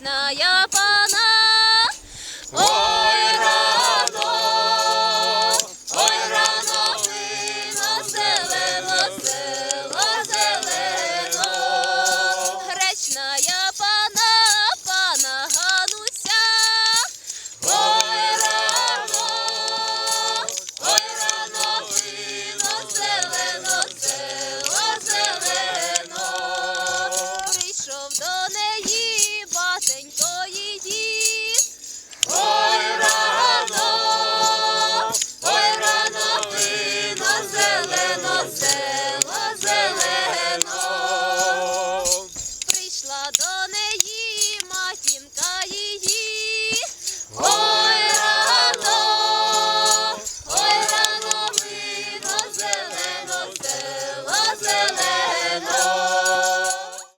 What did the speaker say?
вечная память. olsun.